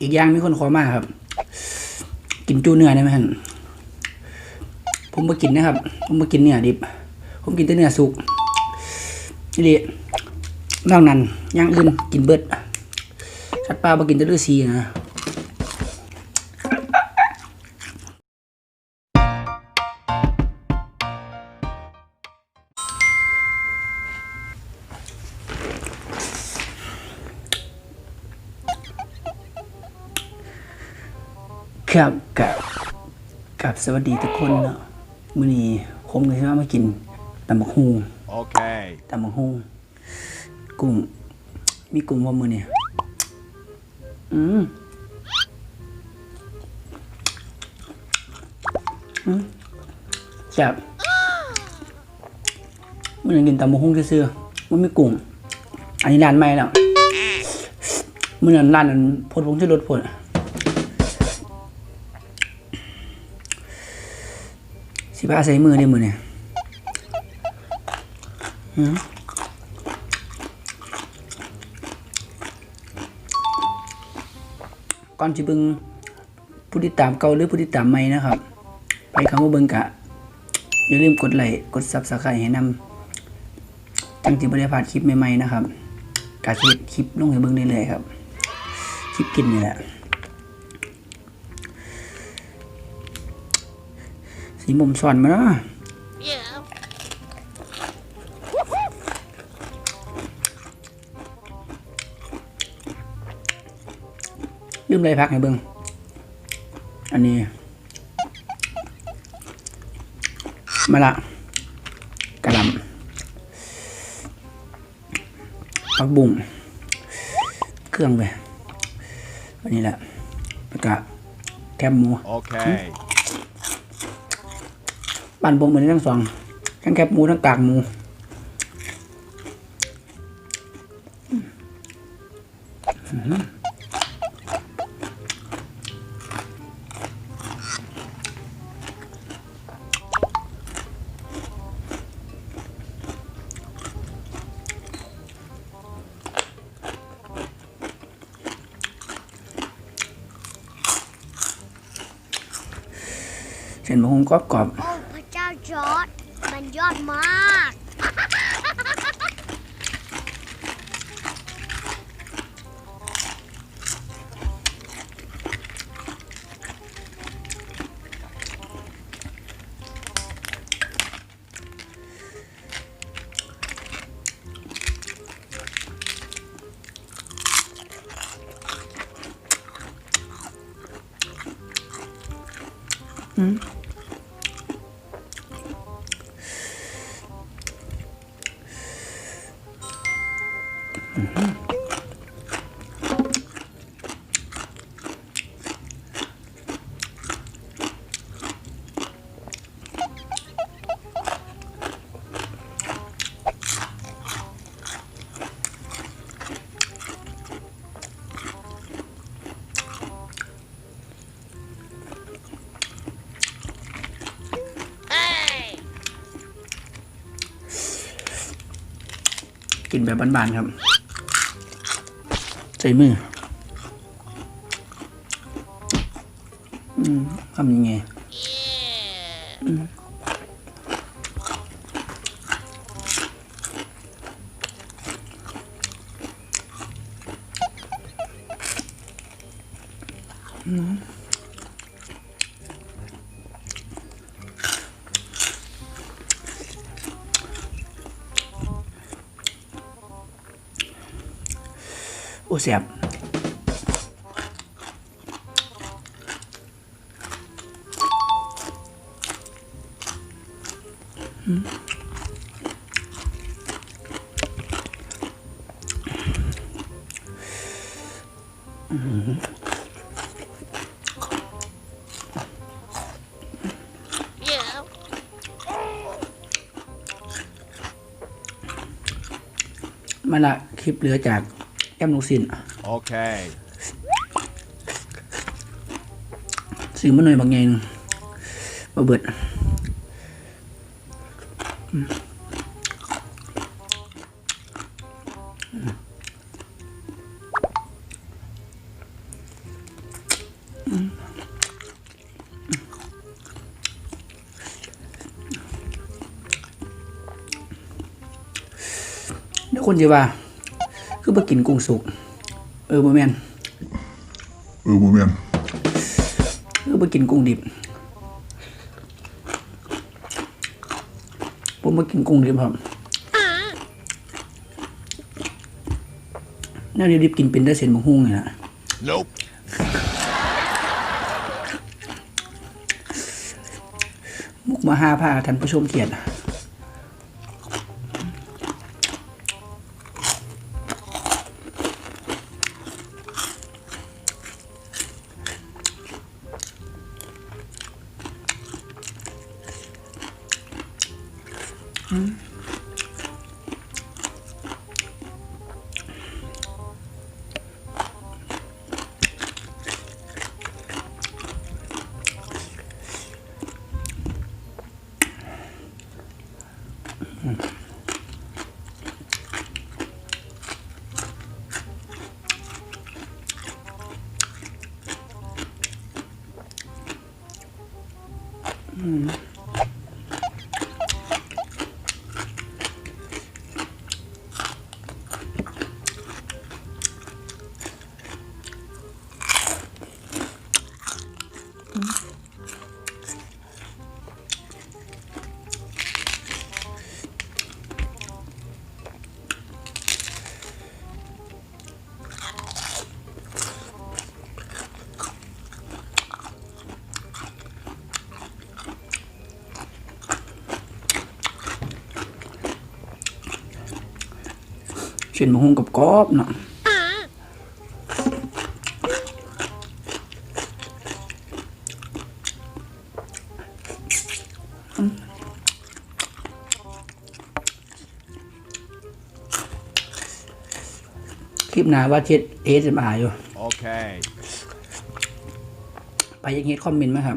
อีกอย่างมีคนขอมาครับ กินจูเนื้อได้ไหมฮะผมมากินนะครับ ผมมากินเนื้อดิบ ผมกินแต่เนื้อสุกนี่ดินอกนั้นย่างอื่นกินเบิดสัตว์ป่ามากินแต่ดือซีนะ ครับกับกับสวัสดีทุกคนเนาะมื้อนี้ผมก็สิว่ามากินตำบักฮู Okay. ตำบักฮูกุ้งมีกุ้งว่ามื้อนี้อืมอืมแซ่บมื้อนี้กินตำบักฮูซื่อๆมันมีกุ้งอันนี้ร้านใหม่แล้วมื้อนั้นร้านนั้นพดผงชูรสพด สิบ้าใส่มือได้มือเนี่ยก่อนที่บิงผู้ติดตามเก่าหรือผู้ติดตามใหม่นะครับ ไปคำว่าเบิงกะ อย่าลืมกดไลค์กดซับสไครต์ให้นำจังจิบริพาดคลิปใหม่ๆนะครับกาคิดคลิปลงให้เบิงเรื่อยครับ คลิปกินนี่แหละ สีมุมสอนมาเนาะ Yeah. ลืมอะไรพักให้เบิ่งอันนี้ มาละกระหลำผักบุ้งเครื่องไปอันนี้แหละแล้วก็แคบหมู Okay. ปั่นบงเหมือนทั้งสองทั้งแคบหมูทั้งกากหมูเส้นบะฮงกรอบกรอบ กินแบบบ้านๆครับ ส่มืออืมทำยังไง โอ้แสบมาละคลิปเหลือจาก แก้มลูกสิน Okay. ซื้อมาหน่อยบางไงหนึงมาเบิดอืมเดี๋ยวคนจะว่า คือมากินกุ้งสุก เออบ่แม่นเออโมเมนคือมากินกุ้งดิบผมมากินกุ้งดิบครับแน่าดิบๆกินเป็นได้เส้นบะฮุ่งเลยนะ Nope มุกมาห้าผ้าท่านผู้ชมเกียรติ เส้ นบะฮุ่งกับกรอบๆเนาะคลิปหน้าว่าเช็ดเอสเอ็มอาอยู่ Okay ไปอยังเฮ็ดคอมเมนต์มาครับ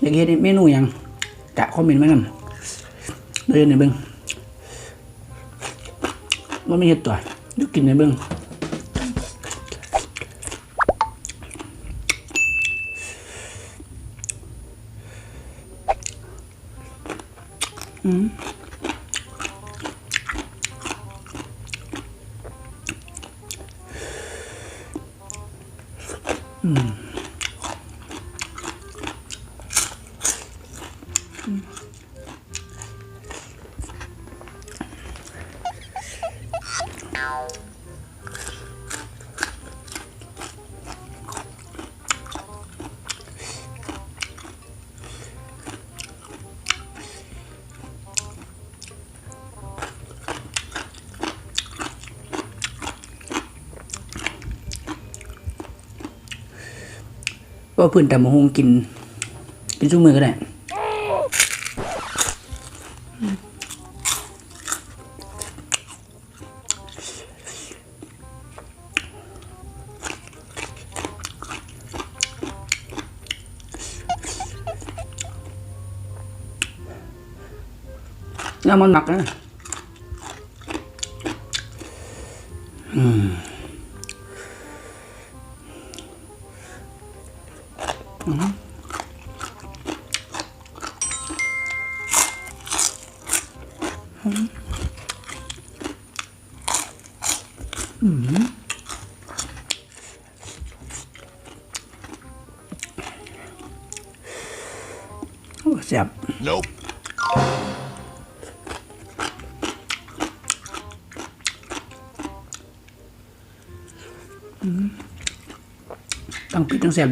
อยากเฮ็ดเมนูหยังกะคอมเมนต์มานํเดี๋ยวในเบิ่ง ว่าไม่เห็ดตัวยุกินในเบื้องอืมอืม เพื้นแต่มะฮงกิน กินชุ่มือก็ได้แล้วมันหนักนะอ้แซ่บ Nope ต้องปิดต้องแซ่บ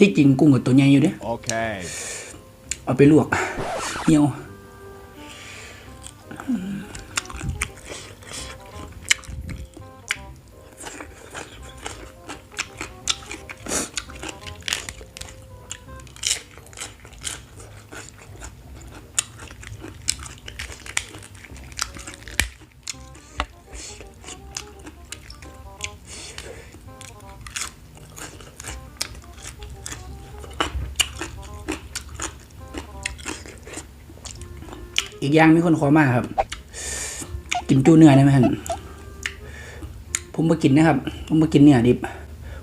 ที่จริงกุ้งกับตัวใหญ่อยู่เด้ Okay. เอาไปลวกเหี่ยว กอย่างมีคนขอมาครับกินจูเนื้อได้ไหมฮันผมมากินนะครับ ผมมากินเนื้อดิบ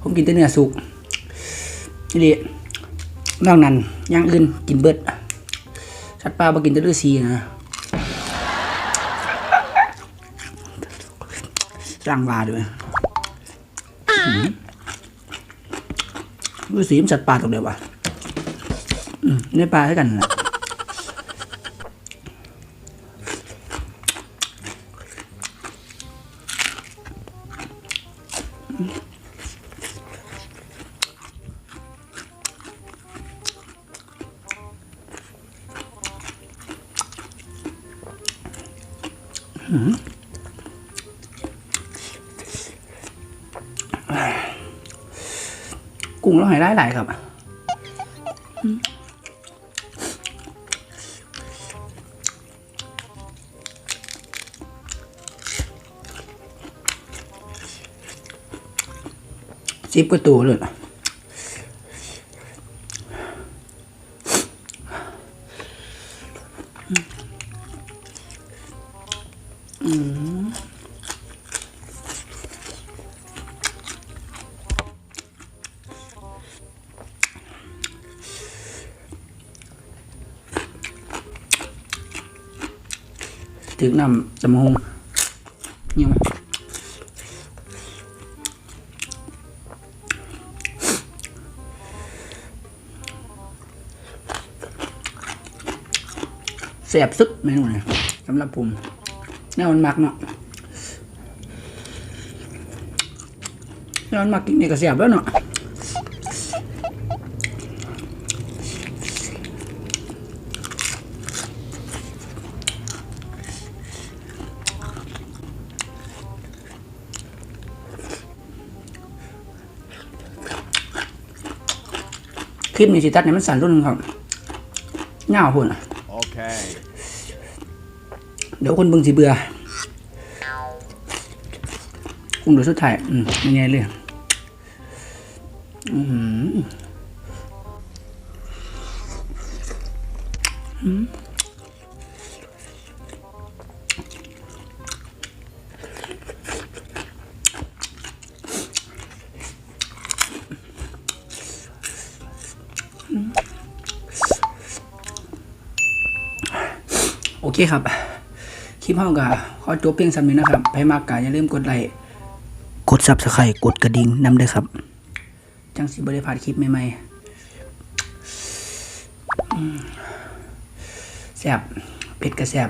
ผมกินแต่เนื้อสุกนี่ดินอกนั้นย่างอื่นกินเบิดสัตว์ป่ามากินแต่เลือดซีนะร่างวาด้วยดูสีมันสัตว์ป่าตรงเดียววะอืมในป่าเท่ากันนะ กุ้งเราใหายได้หลายครับสิบกว่าตัวเลย ถึงนำจำหงเงียแสบซึกเมนูเนี่ยสำหรับผมแน่มันมักเนาะแน่มันมักกินนี่ก็แสบแล้วเนาะ คลิปนี้สิตัดเนี่ยมันสั่นรุ่นหนึงครับเงาพุ่นอะ Okay. เดี๋ยวคนเบิ่งสิเบื่อกุ้งเดี๋ยวสุดท้ายอืมยังไงเลยอืมอืม เคครับ คลิปเฮาก็ขอจบเพียงสำนี้นะครับใครมากก็อย่าลืมกดไลค์กด Subscribe กดกระดิ่งนำด้วยครับ จังสิบ่ได้พาดคลิปใหม่ๆแซบเผ็ดก็แซบ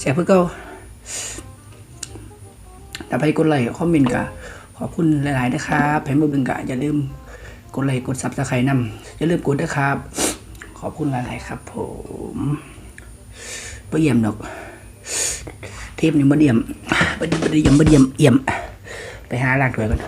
แซบเพื่อเก่าถ้าไปกดไลค์คอมเมนต์ก็ขอบคุณหลายๆนะครับใครบ่เบิ่งก็อย่าลืมกดไลค์กด Subscribe นำอย่าลืมกดด้วยครับ ขอบคุณหลายๆครับผม บ่เยี่ยมดอก เทปนี้บ่เดียมบ่บ่ได้เยี่ยมบ่เดียมเอี่ยม ไปหาลางถ้วยกัน